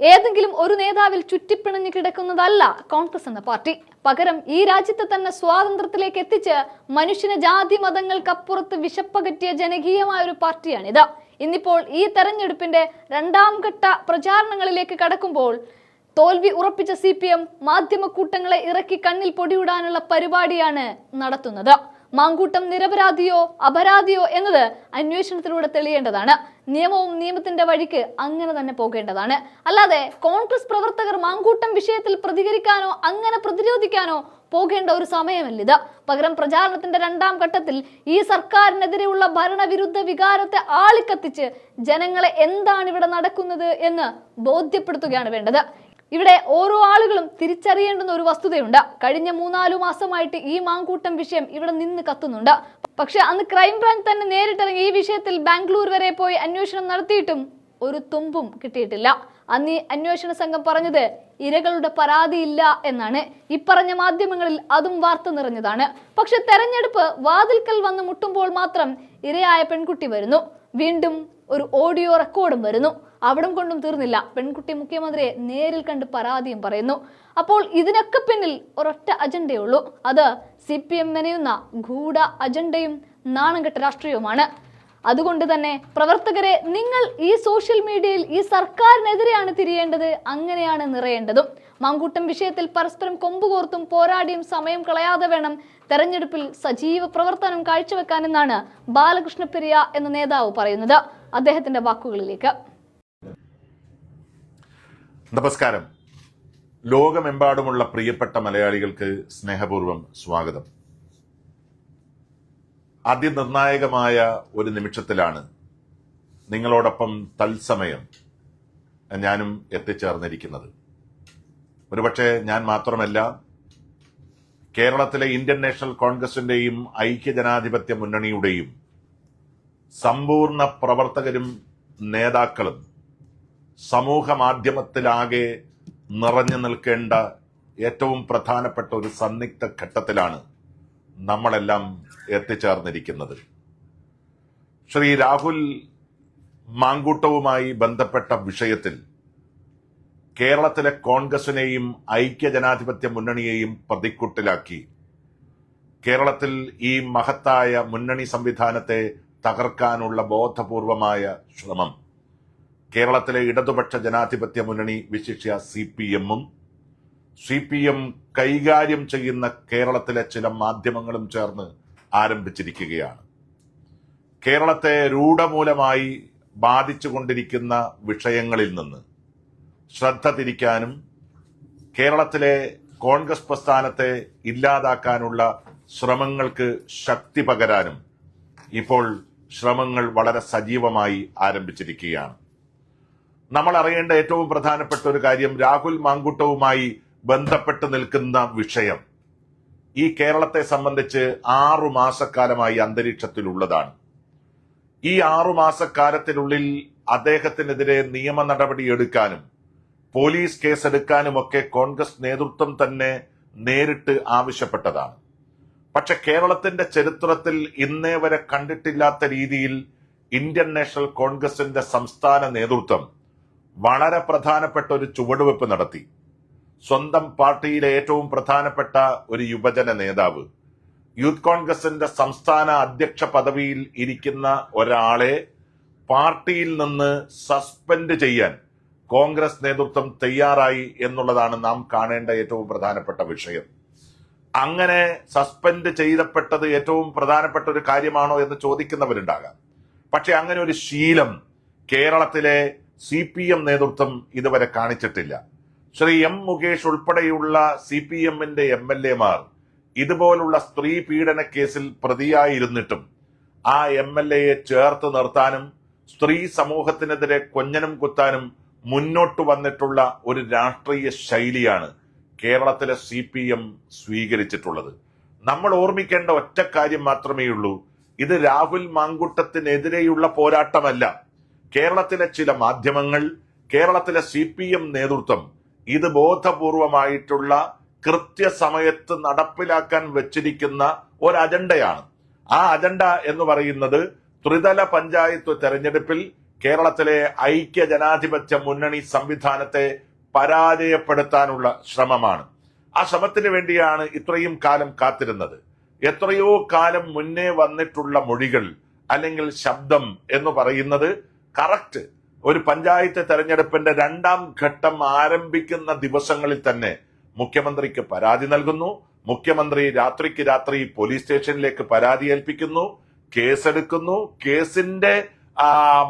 ഏതെങ്കിലും ഒരു നേതാവിൽ ചുറ്റിപ്പിണഞ്ഞു കിടക്കുന്നതല്ല കോൺഗ്രസ് എന്ന പാർട്ടി. പകരം ഈ രാജ്യത്തെ തന്നെ സ്വാതന്ത്ര്യത്തിലേക്ക് എത്തിച്ച് മനുഷ്യന് ജാതി മതങ്ങൾക്കപ്പുറത്ത് വിശപ്പകറ്റിയ ജനകീയമായ ഒരു പാർട്ടിയാണിത്. ഇന്നിപ്പോൾ ഈ തെരഞ്ഞെടുപ്പിന്റെ രണ്ടാം ഘട്ട പ്രചാരണങ്ങളിലേക്ക് കടക്കുമ്പോൾ തോൽവി ഉറപ്പിച്ച സി പി എം മാധ്യമക്കൂട്ടങ്ങളെ ഇറക്കി കണ്ണിൽ പൊടിയിടാനുള്ള പരിപാടിയാണ് നടത്തുന്നത്. മാങ്കൂട്ടം നിരപരാധിയോ അപരാധിയോ എന്നത് അന്വേഷണത്തിലൂടെ തെളിയേണ്ടതാണ്. നിയമവും നിയമത്തിന്റെ വഴിക്ക് അങ്ങനെ തന്നെ പോകേണ്ടതാണ്. അല്ലാതെ കോൺഗ്രസ് പ്രവർത്തകർ മാങ്കൂട്ടം വിഷയത്തിൽ പ്രതികരിക്കാനോ അങ്ങനെ പ്രതിരോധിക്കാനോ പോകേണ്ട ഒരു സമയമല്ലിത്. പകരം പ്രചാരണത്തിന്റെ രണ്ടാം ഘട്ടത്തിൽ ഈ സർക്കാരിനെതിരെയുള്ള ഭരണവിരുദ്ധ വികാരത്തെ ആളിക്കത്തിച്ച് ജനങ്ങളെ എന്താണ് ഇവിടെ നടക്കുന്നത് എന്ന് ബോധ്യപ്പെടുത്തുകയാണ് വേണ്ടത്. ഇവിടെ ഓരോ ആളുകളും തിരിച്ചറിയേണ്ടുന്ന ഒരു വസ്തുതയുണ്ട്. കഴിഞ്ഞ മൂന്നാലു മാസമായിട്ട് ഈ മാങ്കൂട്ടം വിഷയം ഇവിടെ നിന്ന് കത്തുന്നുണ്ട്. പക്ഷെ അന്ന് ക്രൈംബ്രാഞ്ച് തന്നെ നേരിട്ടിറങ്ങി ഈ വിഷയത്തിൽ ബാംഗ്ലൂർ വരെ പോയി അന്വേഷണം നടത്തിയിട്ടും ഒരു തുമ്പും കിട്ടിയിട്ടില്ല. അന്ന് ഈ അന്വേഷണ സംഘം പറഞ്ഞത് ഇരകളുടെ പരാതിയില്ല എന്നാണ്. ഇപ്പറഞ്ഞ മാധ്യമങ്ങളിൽ അതും വാർത്ത നിറഞ്ഞതാണ്. പക്ഷെ തെരഞ്ഞെടുപ്പ് വാതിൽക്കൽ വന്ന് മുട്ടുമ്പോൾ മാത്രം ഇരയായ പെൺകുട്ടി വരുന്നു. വീണ്ടും ഒരു ഓഡിയോ റെക്കോർഡും വരുന്നു. അവിടം കൊണ്ടും തീർന്നില്ല. പെൺകുട്ടി മുഖ്യമന്ത്രിയെ നേരിൽ കണ്ട് പരാതിയും പറയുന്നു. അപ്പോൾ ഇതിനൊക്കെ പിന്നിൽ ഒരൊറ്റ അജണ്ടയുള്ളൂ. അത് സി പി എം നനയുന്ന ഗൂഢ അജണ്ടയും നാണംകെട്ട രാഷ്ട്രീയവുമാണ്. അതുകൊണ്ട് തന്നെ പ്രവർത്തകരെ നിങ്ങൾ ഈ സോഷ്യൽ മീഡിയയിൽ ഈ സർക്കാരിനെതിരെയാണ് തിരിയേണ്ടത് അങ്ങനെയാണ് നിറയേണ്ടതും. മങ്കൂട്ടം വിഷയത്തിൽ പരസ്പരം കൊമ്പുകോർത്തും പോരാടിയും സമയം കളയാതെ വേണം തെരഞ്ഞെടുപ്പിൽ സജീവ പ്രവർത്തനം കാഴ്ചവെക്കാനെന്നാണ് ബാലകൃഷ്ണ പെരിയ എന്ന നേതാവ് പറയുന്നത്. അദ്ദേഹത്തിന്റെ വാക്കുകളിലേക്ക്. നമസ്കാരം. ലോകമെമ്പാടുമുള്ള പ്രിയപ്പെട്ട മലയാളികൾക്ക് സ്നേഹപൂർവം സ്വാഗതം. അതിനിർണായകമായ ഒരു നിമിഷത്തിലാണ് നിങ്ങളോടൊപ്പം തത്സമയം ഞാനും എത്തിച്ചേർന്നിരിക്കുന്നത്. ഒരുപക്ഷെ ഞാൻ മാത്രമല്ല കേരളത്തിലെ ഇന്ത്യൻ നാഷണൽ കോൺഗ്രസിന്റെയും ഐക്യജനാധിപത്യ മുന്നണിയുടെയും സമ്പൂർണ പ്രവർത്തകരും നേതാക്കളും സമൂഹ മാധ്യമത്തിലാകെ നിറഞ്ഞു നിൽക്കേണ്ട ഏറ്റവും പ്രധാനപ്പെട്ട ഒരു സന്നിഗ്ധ ഘട്ടത്തിലാണ് നമ്മളെല്ലാം എത്തിച്ചേർന്നിരിക്കുന്നത്. ശ്രീ രാഹുൽ മാങ്കൂട്ടവുമായി ബന്ധപ്പെട്ട വിഷയത്തിൽ കേരളത്തിലെ കോൺഗ്രസിനെയും ഐക്യജനാധിപത്യ മുന്നണിയെയും പ്രതിക്കുട്ടിലാക്കി കേരളത്തിൽ ഈ മഹത്തായ മുന്നണി സംവിധാനത്തെ തകർക്കാനുള്ള ബോധപൂർവമായ ശ്രമം. കേരളത്തിലെ ഇടതുപക്ഷ ജനാധിപത്യ മുന്നണി വിശിഷ്യ സി പി എമ്മും സി പി എം കൈകാര്യം ചെയ്യുന്ന കേരളത്തിലെ ചില മാധ്യമങ്ങളും ചേർന്ന് ആരംഭിച്ചിരിക്കുകയാണ്. കേരളത്തെ രൂഢമൂലമായി ബാധിച്ചുകൊണ്ടിരിക്കുന്ന വിഷയങ്ങളിൽ നിന്ന് ശ്രദ്ധ തിരിക്കാനും കേരളത്തിലെ കോൺഗ്രസ് പ്രസ്ഥാനത്തെ ഇല്ലാതാക്കാനുള്ള ശ്രമങ്ങൾക്ക് ശക്തി പകരാനും ഇപ്പോൾ ശ്രമങ്ങൾ വളരെ സജീവമായി ആരംഭിച്ചിരിക്കുകയാണ്. നമ്മൾ അറിയേണ്ട ഏറ്റവും പ്രധാനപ്പെട്ട ഒരു കാര്യം രാഹുൽ മാങ്കുട്ടവുമായി ബന്ധപ്പെട്ട് നിൽക്കുന്ന വിഷയം. ഈ കേരളത്തെ സംബന്ധിച്ച് ആറു മാസക്കാലമായി അന്തരീക്ഷത്തിലുള്ളതാണ്. ഈ ആറു മാസക്കാലത്തിനുള്ളിൽ അദ്ദേഹത്തിനെതിരെ നിയമ നടപടി എടുക്കാനും പോലീസ് കേസെടുക്കാനുമൊക്കെ കോൺഗ്രസ് നേതൃത്വം തന്നെ നേരിട്ട് ആവശ്യപ്പെട്ടതാണ്. പക്ഷെ കേരളത്തിന്റെ ചരിത്രത്തിൽ ഇന്നേ വരെ കണ്ടിട്ടില്ലാത്ത രീതിയിൽ ഇന്ത്യൻ നാഷണൽ കോൺഗ്രസിന്റെ സംസ്ഥാന നേതൃത്വം വളരെ പ്രധാനപ്പെട്ട ഒരു ചുവടുവെപ്പ് നടത്തി. സ്വന്തം പാർട്ടിയിലെ ഏറ്റവും പ്രധാനപ്പെട്ട ഒരു യുവജന നേതാവ്. യൂത്ത് കോൺഗ്രസിന്റെ സംസ്ഥാന അധ്യക്ഷ പദവിയിൽ ഇരിക്കുന്ന ഒരാളെ പാർട്ടിയിൽ നിന്ന് സസ്പെൻഡ് ചെയ്യാൻ കോൺഗ്രസ് നേതൃത്വം തയ്യാറായി എന്നുള്ളതാണ് നാം കാണേണ്ട ഏറ്റവും പ്രധാനപ്പെട്ട വിഷയം. അങ്ങനെ സസ്പെൻഡ് ചെയ്തപ്പെട്ടത് ഏറ്റവും പ്രധാനപ്പെട്ട ഒരു കാര്യമാണോ എന്ന് ചോദിക്കുന്നവരുണ്ടാകാം. പക്ഷെ അങ്ങനെ ഒരു ശീലം കേരളത്തിലെ സി പി എം നേതൃത്വം ഇതുവരെ കാണിച്ചിട്ടില്ല. ശ്രീ എം മുകേഷ് ഉൾപ്പെടെയുള്ള സി പി എമ്മിന്റെ എം എൽ എമാർ ഇതുപോലുള്ള സ്ത്രീ പീഡന കേസിൽ പ്രതിയായിരുന്നിട്ടും ആ എം എൽ എയെ ചേർത്ത് നിർത്താനും സ്ത്രീ സമൂഹത്തിനെതിരെ കൊഞ്ഞനും കുത്താനും മുന്നോട്ട് വന്നിട്ടുള്ള ഒരു രാഷ്ട്രീയ ശൈലിയാണ് കേരളത്തിലെ സി പി എം സ്വീകരിച്ചിട്ടുള്ളത്. നമ്മൾ ഓർമ്മിക്കേണ്ട ഒറ്റ കാര്യം മാത്രമേ ഉള്ളൂ ഇത് രാഹുൽ മാങ്കുട്ടത്തിനെതിരെയുള്ള പോരാട്ടമല്ല. കേരളത്തിലെ ചില മാധ്യമങ്ങൾ കേരളത്തിലെ സി പി എം നേതൃത്വം ഇത് ബോധപൂർവമായിട്ടുള്ള കൃത്യസമയത്ത് നടപ്പിലാക്കാൻ വെച്ചിരിക്കുന്ന ഒരു അജണ്ടയാണ്. ആ അജണ്ട എന്ന് പറയുന്നത് ത്രിതല പഞ്ചായത്ത് തെരഞ്ഞെടുപ്പിൽ കേരളത്തിലെ ഐക്യ ജനാധിപത്യ മുന്നണി സംവിധാനത്തെ പരാജയപ്പെടുത്താനുള്ള ശ്രമമാണ്. ആ ശ്രമത്തിന് വേണ്ടിയാണ് ഇത്രയും കാലം കാത്തിരുന്നത്. എത്രയോ കാലം മുന്നേ വന്നിട്ടുള്ള മൊഴികൾ അല്ലെങ്കിൽ ശബ്ദം എന്ന് പറയുന്നത് കറക്റ്റ് ഒരു പഞ്ചായത്ത് തെരഞ്ഞെടുപ്പിന്റെ രണ്ടാം ഘട്ടം ആരംഭിക്കുന്ന ദിവസങ്ങളിൽ തന്നെ മുഖ്യമന്ത്രിക്ക് പരാതി നൽകുന്നു. മുഖ്യമന്ത്രി രാത്രിക്ക് രാത്രി പോലീസ് സ്റ്റേഷനിലേക്ക് പരാതി ഏൽപ്പിക്കുന്നു. കേസെടുക്കുന്നു. കേസിന്റെ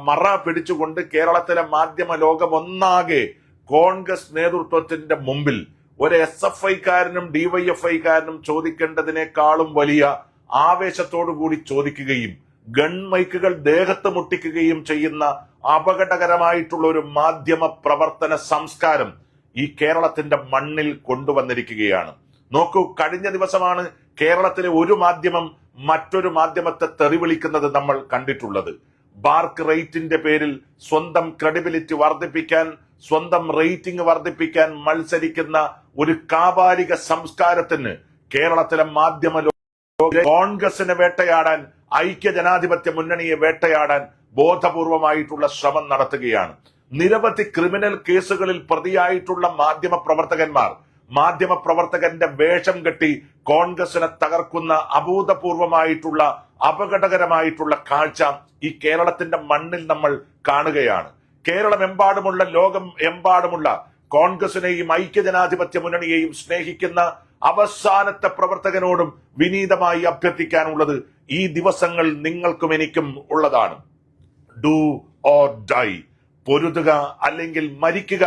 മറ പിടിച്ചുകൊണ്ട് കേരളത്തിലെ മാധ്യമ ലോകം ഒന്നാകെ കോൺഗ്രസ് നേതൃത്വത്തിന്റെ മുമ്പിൽ ഒരു എസ് എഫ് ഐക്കാരനും ഡിവൈഎഫ്ഐക്കാരനും ചോദിക്കേണ്ടതിനേക്കാളും വലിയ ആവേശത്തോടു കൂടി ചോദിക്കുകയും ഗൺമൈക്കുകൾ ദേഹത്ത് മുട്ടിക്കുകയും ചെയ്യുന്ന അപകടകരമായിട്ടുള്ള ഒരു മാധ്യമ പ്രവർത്തന സംസ്കാരം ഈ കേരളത്തിന്റെ മണ്ണിൽ കൊണ്ടുവന്നിരിക്കുകയാണ്. നോക്കൂ കഴിഞ്ഞ ദിവസമാണ് കേരളത്തിലെ ഒരു മാധ്യമം മറ്റൊരു മാധ്യമത്തെ തെറിവിളിക്കുന്നത് നമ്മൾ കണ്ടിട്ടുള്ളത്. ബാർക്ക് റേറ്റിന്റെ പേരിൽ സ്വന്തം ക്രെഡിബിലിറ്റി വർദ്ധിപ്പിക്കാൻ സ്വന്തം റേറ്റിംഗ് വർദ്ധിപ്പിക്കാൻ മത്സരിക്കുന്ന ഒരു കാപാലിക സംസ്കാരത്തിന് കേരളത്തിലെ മാധ്യമ കോൺഗ്രസിനെ വേട്ടയാടാൻ ഐക്യ ജനാധിപത്യ മുന്നണിയെ വേട്ടയാടാൻ ബോധപൂർവമായിട്ടുള്ള ശ്രമം നടത്തുകയാണ്. നിരവധി ക്രിമിനൽ കേസുകളിൽ പ്രതിയായിട്ടുള്ള മാധ്യമ പ്രവർത്തകന്മാർ മാധ്യമ പ്രവർത്തകന്റെ വേഷം കെട്ടി കോൺഗ്രസിനെ തകർക്കുന്ന അഭൂതപൂർവമായിട്ടുള്ള അപകടകരമായിട്ടുള്ള കാഴ്ച ഈ കേരളത്തിന്റെ മണ്ണിൽ നമ്മൾ കാണുകയാണ്. കേരളമെമ്പാടുമുള്ള ലോകം എമ്പാടുമുള്ള കോൺഗ്രസിനെയും ഐക്യജനാധിപത്യ മുന്നണിയെയും സ്നേഹിക്കുന്ന അവസാനത്തെ പ്രവർത്തകനോടും വിനീതമായി അഭ്യർത്ഥിക്കാനുള്ളത് ഈ ദിവസങ്ങൾ നിങ്ങൾക്കും എനിക്കും ഉള്ളതാണ്. Do or die. പൊരുതുക അല്ലെങ്കിൽ മരിക്കുക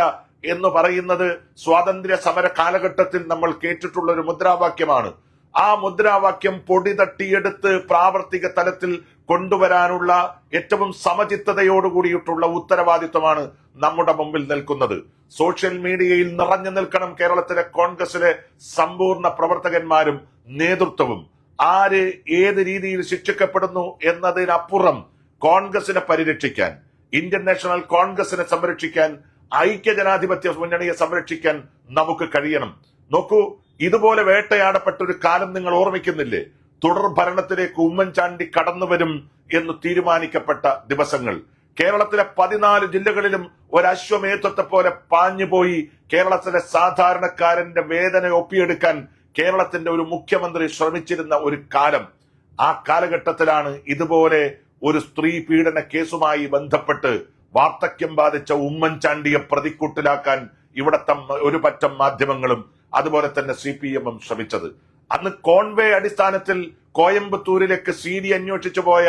എന്ന് പറയുന്നത് സ്വാതന്ത്ര്യ സമര കാലഘട്ടത്തിൽ നമ്മൾ കേട്ടിട്ടുള്ള ഒരു മുദ്രാവാക്യമാണ്. ആ മുദ്രാവാക്യം പൊടി തട്ടിയെടുത്ത് പ്രാവർത്തിക തലത്തിൽ കൊണ്ടുവരാനുള്ള ഏറ്റവും സമചിത്തതയോടുകൂടിയിട്ടുള്ള ഉത്തരവാദിത്വമാണ് നമ്മുടെ മുമ്പിൽ നിൽക്കുന്നത്. സോഷ്യൽ മീഡിയയിൽ നിറഞ്ഞു നിൽക്കണം കേരളത്തിലെ കോൺഗ്രസിലെ സമ്പൂർണ പ്രവർത്തകന്മാരും നേതൃത്വവും. ആര് ഏത് രീതിയിൽ ശിക്ഷിക്കപ്പെടുന്നു എന്നതിനപ്പുറം കോൺഗ്രസിനെ പരിരക്ഷിക്കാൻ ഇന്ത്യൻ നാഷണൽ കോൺഗ്രസിനെ സംരക്ഷിക്കാൻ ഐക്യ ജനാധിപത്യ മുന്നണിയെ സംരക്ഷിക്കാൻ നമുക്ക് കഴിയണം. നോക്കൂ ഇതുപോലെ വേട്ടയാടപ്പെട്ട ഒരു കാലം നിങ്ങൾ ഓർമ്മിക്കുന്നില്ലേ? തുടർ ഭരണത്തിലേക്ക് ഉമ്മൻചാണ്ടി കടന്നുവരും എന്ന് തീരുമാനിക്കപ്പെട്ട ദിവസങ്ങൾ. കേരളത്തിലെ പതിനാല് ജില്ലകളിലും ഒരു അശ്വമേധത്തെ പോലെ പാഞ്ഞുപോയി കേരളത്തിലെ സാധാരണക്കാരന്റെ വേദന ഒപ്പിയെടുക്കാൻ കേരളത്തിന്റെ ഒരു മുഖ്യമന്ത്രി ശ്രമിച്ചിരുന്ന ഒരു കാലം ആ കാലഘട്ടത്തിലാണ് ഇതുപോലെ ഒരു സ്ത്രീ പീഡന കേസുമായി ബന്ധപ്പെട്ട് വാർദ്ധക്യം ബാധിച്ച ഉമ്മൻചാണ്ടിയെ പ്രതിക്കൂട്ടിലാക്കാൻ ഇവിടത്തെ ഒരു പറ്റം മാധ്യമങ്ങളും അതുപോലെ തന്നെ സി പി എമ്മും ശ്രമിച്ചത്. അന്ന് കോൺവേ അടിസ്ഥാനത്തിൽ കോയമ്പത്തൂരിലേക്ക് സി ഡി അന്വേഷിച്ചു പോയ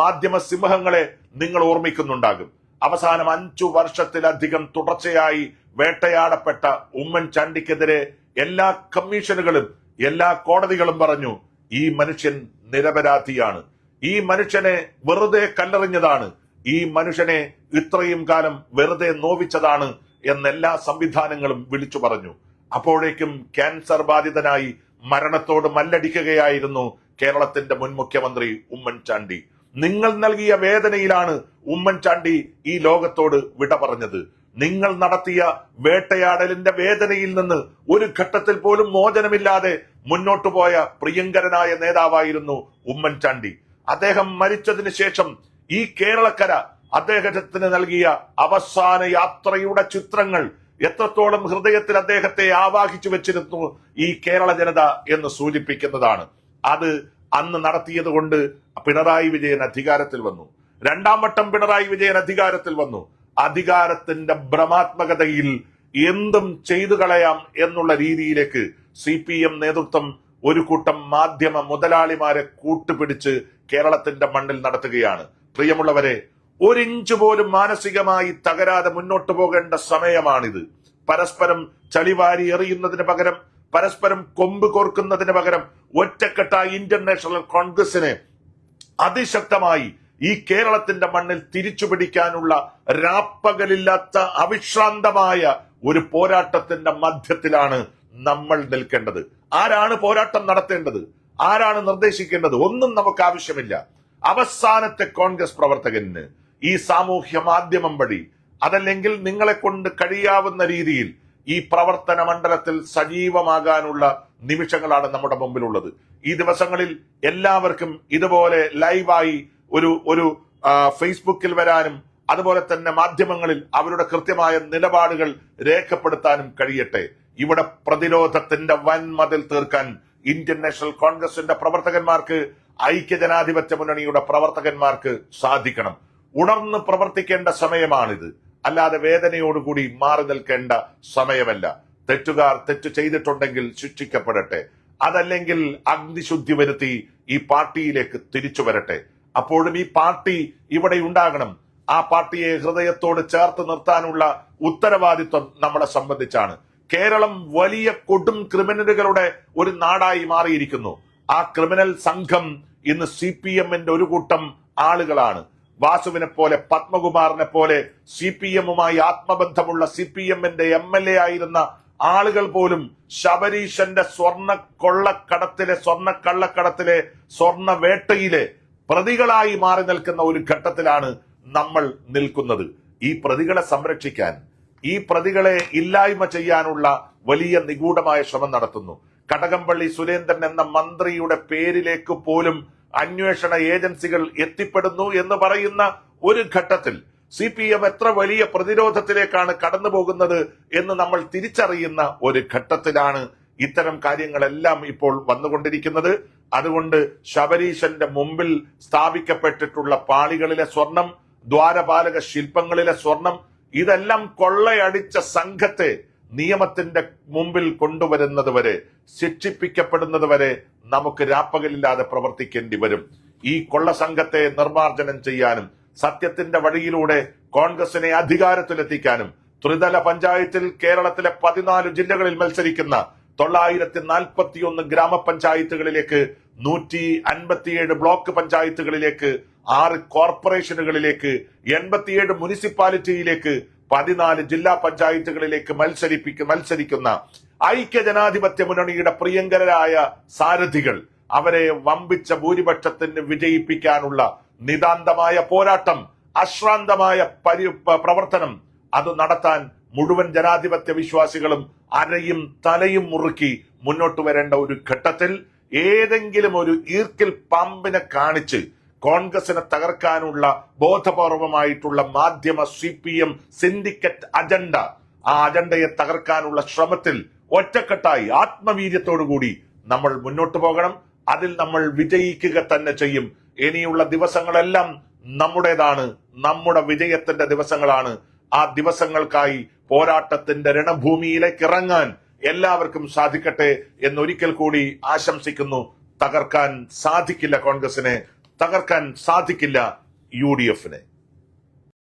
മാധ്യമ സിംഹങ്ങളെ നിങ്ങൾ ഓർമ്മിക്കുന്നുണ്ടാകും. അവസാനം അഞ്ചു വർഷത്തിലധികം തുടർച്ചയായി വേട്ടയാടപ്പെട്ട ഉമ്മൻചാണ്ടിക്കെതിരെ എല്ലാ കമ്മീഷനുകളും എല്ലാ കോടതികളും പറഞ്ഞു ഈ മനുഷ്യൻ നിരപരാധിയാണ്. ഈ മനുഷ്യനെ വെറുതെ കല്ലെറിഞ്ഞതാണ്. ഈ മനുഷ്യനെ ഇത്രയും കാലം വെറുതെ നോവിച്ചതാണ് എന്നെല്ലാ സംവിധാനങ്ങളും വിളിച്ചു പറഞ്ഞു. അപ്പോഴേക്കും ക്യാൻസർ ബാധിതനായി മരണത്തോട് മല്ലടിക്കുകയായിരുന്നു കേരളത്തിന്റെ മുൻ മുഖ്യമന്ത്രി ഉമ്മൻചാണ്ടി നിങ്ങൾ നൽകിയ വേദനയിലാണ് ഉമ്മൻചാണ്ടി ഈ ലോകത്തോട് വിട പറഞ്ഞത്. നിങ്ങൾ നടത്തിയ വേട്ടയാടലിന്റെ വേദനയിൽ നിന്ന് ഒരു ഘട്ടത്തിൽ പോലും മോചനമില്ലാതെ മുന്നോട്ടു പോയ പ്രിയങ്കരനായ നേതാവായിരുന്നു ഉമ്മൻചാണ്ടി അദ്ദേഹം മരിച്ചതിന് ശേഷം ഈ കേരളക്കര അദ്ദേഹത്തിന് നൽകിയ അവസാന യാത്രയുടെ ചിത്രങ്ങൾ എത്രത്തോളം ഹൃദയത്തിൽ അദ്ദേഹത്തെ ആവാഹിച്ചു വെച്ചിരുന്നു ഈ കേരള ജനത എന്ന് സൂചിപ്പിക്കുന്നതാണ്. അത് അന്ന് നടത്തിയത് കൊണ്ട് പിണറായി വിജയൻ അധികാരത്തിൽ വന്നു. രണ്ടാം വട്ടം പിണറായി വിജയൻ അധികാരത്തിൽ വന്നു. അധികാരത്തിന്റെ ഭ്രമാത്മകതയിൽ എന്തും ചെയ്തു കളയാം എന്നുള്ള രീതിയിലേക്ക് സി പി എം നേതൃത്വം ഒരു കൂട്ടം മാധ്യമ മുതലാളിമാരെ കൂട്ടുപിടിച്ച് കേരളത്തിന്റെ മണ്ണിൽ നടത്തുകയാണ്. പ്രിയമുള്ളവരെ ഒരിഞ്ച് പോലും മാനസികമായി തകരാതെ മുന്നോട്ടു പോകേണ്ട സമയമാണിത്. പരസ്പരം ചളിവാരി എറിയുന്നതിന് പകരം പരസ്പരം കൊമ്പ് കോർക്കുന്നതിന് പകരം ഒറ്റക്കെട്ടായി ഇന്ത്യൻ നാഷണൽ കോൺഗ്രസിനെ അതിശക്തമായി ഈ കേരളത്തിന്റെ മണ്ണിൽ തിരിച്ചു പിടിക്കാനുള്ള രാപ്പകലില്ലാത്ത അവിശ്രാന്തമായ ഒരു പോരാട്ടത്തിന്റെ മധ്യത്തിലാണ് നമ്മൾ നിൽക്കേണ്ടത്. ആരാണ് പോരാട്ടം നടത്തേണ്ടത്? ആരാണ് നിർദ്ദേശിക്കേണ്ടത്? ഒന്നും നമുക്ക് ആവശ്യമില്ല. അവസാനത്തെ കോൺഗ്രസ് പ്രവർത്തകന് ഈ സാമൂഹ്യ മാധ്യമം വഴി അതല്ലെങ്കിൽ നിങ്ങളെ കൊണ്ട് കഴിയാവുന്ന രീതിയിൽ ഈ പ്രവർത്തന മണ്ഡലത്തിൽ സജീവമാകാനുള്ള നിമിഷങ്ങളാണ് നമ്മുടെ മുമ്പിലുള്ളത്. ഈ ദിവസങ്ങളിൽ എല്ലാവർക്കും ഇതുപോലെ ലൈവായി ഒരു ഒരു ഫേസ്ബുക്കിൽ വരാനും അതുപോലെ തന്നെ മാധ്യമങ്ങളിൽ അവരുടെ കൃത്യമായ നിലപാടുകൾ രേഖപ്പെടുത്താനും കഴിയട്ടെ. ഇവിടെ പ്രതിരോധത്തിന്റെ വൻ മതിൽ തീർക്കാൻ ഇന്ത്യൻ നാഷണൽ കോൺഗ്രസിന്റെ പ്രവർത്തകന്മാർക്ക് ഐക്യജനാധിപത്യ മുന്നണിയുടെ പ്രവർത്തകന്മാർക്ക് സാധിക്കണം. ഉണർന്ന് പ്രവർത്തിക്കേണ്ട സമയമാണിത്. അല്ലാതെ വേദനയോടുകൂടി മാറി നിൽക്കേണ്ട സമയമല്ല. തെറ്റുകാർ തെറ്റ് ചെയ്തിട്ടുണ്ടെങ്കിൽ ശിക്ഷിക്കപ്പെടട്ടെ. അതല്ലെങ്കിൽ അഗ്നിശുദ്ധി വരുത്തി ഈ പാർട്ടിയിലേക്ക് തിരിച്ചു വരട്ടെ. അപ്പോഴും ഈ പാർട്ടി ഇവിടെ ഉണ്ടാകണം. ആ പാർട്ടിയെ ഹൃദയത്തോട് ചേർത്ത് നിർത്താനുള്ള ഉത്തരവാദിത്വം നമ്മളെ സംബന്ധിച്ചാണ്. കേരളം വലിയ കൊടും ക്രിമിനലുകളുടെ ഒരു നാടായി മാറിയിരിക്കുന്നു. ആ ക്രിമിനൽ സംഘം ഇന്ന് സി പി എമ്മിന്റെ ഒരു കൂട്ടം ആളുകളാണ്. വാസുവിനെ പോലെ പത്മകുമാറിനെ പോലെ സി പി എമ്മുമായി ആത്മബന്ധമുള്ള സി പി എമ്മിന്റെ എം എൽ എ ആയിരുന്ന ആളുകൾ പോലും ശബരീശന്റെ സ്വർണ കൊള്ളക്കടത്തിലെ സ്വർണ കള്ളക്കടത്തിലെ സ്വർണ വേട്ടയിലെ പ്രതികളായി മാറി നിൽക്കുന്ന ഒരു ഘട്ടത്തിലാണ് നമ്മൾ നിൽക്കുന്നത്. ഈ പ്രതികളെ സംരക്ഷിക്കാൻ ഈ പ്രതികളെ ഇല്ലായ്മ ചെയ്യാനുള്ള വലിയ നിഗൂഢമായ ശ്രമം നടത്തുന്നു. കടകംപള്ളി സുരേന്ദ്രൻ എന്ന മന്ത്രിയുടെ പേരിലേക്ക് പോലും അന്വേഷണ ഏജൻസികൾ എത്തിപ്പെടുന്നു എന്ന് പറയുന്ന ഒരു ഘട്ടത്തിൽ സി പി എം എത്ര വലിയ പ്രതിരോധത്തിലേക്കാണ് കടന്നു പോകുന്നത് എന്ന് നമ്മൾ തിരിച്ചറിയുന്ന ഒരു ഘട്ടത്തിലാണ് ഇത്തരം കാര്യങ്ങളെല്ലാം ഇപ്പോൾ വന്നുകൊണ്ടിരിക്കുന്നത്. അതുകൊണ്ട് ശബരീശന്റെ മുമ്പിൽ സ്ഥാപിക്കപ്പെട്ടിട്ടുള്ള പാളികളിലെ സ്വർണം ദ്വാരപാലക ശില്പങ്ങളിലെ സ്വർണം ഇതെല്ലാം കൊള്ളയടിച്ച സംഘത്തെ നിയമത്തിന്റെ മുമ്പിൽ കൊണ്ടുവരുന്നത് വരെ ശിക്ഷിപ്പിക്കപ്പെടുന്നത് വരെ നമുക്ക് രാപ്പകലില്ലാതെ പ്രവർത്തിക്കേണ്ടി വരും. ഈ കൊള്ള സംഘത്തെ നിർമ്മാർജനം ചെയ്യാനും സത്യത്തിന്റെ വഴിയിലൂടെ കോൺഗ്രസിനെ അധികാരത്തിലെത്തിക്കാനും ത്രിതല പഞ്ചായത്തിൽ കേരളത്തിലെ പതിനാല് ജില്ലകളിൽ മത്സരിക്കുന്ന തൊള്ളായിരത്തി നാൽപ്പത്തിയൊന്ന് ഗ്രാമപഞ്ചായത്തുകളിലേക്ക് നൂറ്റി അൻപത്തിയേഴ് ബ്ലോക്ക് പഞ്ചായത്തുകളിലേക്ക് ആറ് കോർപ്പറേഷനുകളിലേക്ക് എൺപത്തിയേഴ് മുനിസിപ്പാലിറ്റിയിലേക്ക് പതിനാല് ജില്ലാ പഞ്ചായത്തുകളിലേക്ക് മത്സരിപ്പിക്ക മത്സരിക്കുന്ന ഐക്യ ജനാധിപത്യ മുന്നണിയുടെ പ്രിയങ്കരായ സാരഥികൾ അവരെ വമ്പിച്ച ഭൂരിപക്ഷത്തിന് വിജയിപ്പിക്കാനുള്ള നിതാന്തമായ പോരാട്ടം അശ്രാന്തമായ പരി പ്രവർത്തനം അത് നടത്താൻ മുഴുവൻ ജനാധിപത്യ വിശ്വാസികളും അരയും തലയും മുറുക്കി മുന്നോട്ട് വരേണ്ട ഒരു ഘട്ടത്തിൽ ഏതെങ്കിലും ഒരു ഈർക്കിൽ പാമ്പിനെ കാണിച്ച് കോൺഗ്രസിനെ തകർക്കാനുള്ള ബോധപൂർവമായിട്ടുള്ള മാധ്യമ C P M syndicate agenda. ആ അജണ്ടയെ തകർക്കാനുള്ള ശ്രമത്തിൽ ഒറ്റക്കെട്ടായി ആത്മവീര്യത്തോടുകൂടി നമ്മൾ മുന്നോട്ട് പോകണം. അതിൽ നമ്മൾ വിജയിക്കുക തന്നെ ചെയ്യും. ഇനിയുള്ള ദിവസങ്ങളെല്ലാം നമ്മുടേതാണ്. നമ്മുടെ വിജയത്തിന്റെ ദിവസങ്ങളാണ്. ആ ദിവസങ്ങൾക്കായി പോരാട്ടത്തിന്റെ രണഭൂമിയിലേക്ക് ഇറങ്ങാൻ എല്ലാവർക്കും സാധിക്കട്ടെ എന്നൊരിക്കൽ കൂടി ആശംസിക്കുന്നു. തകർക്കാൻ സാധിക്കില്ല കോൺഗ്രസിനെ തകർക്കാൻ സാധിക്കില്ല യു ഡി എഫിനെ.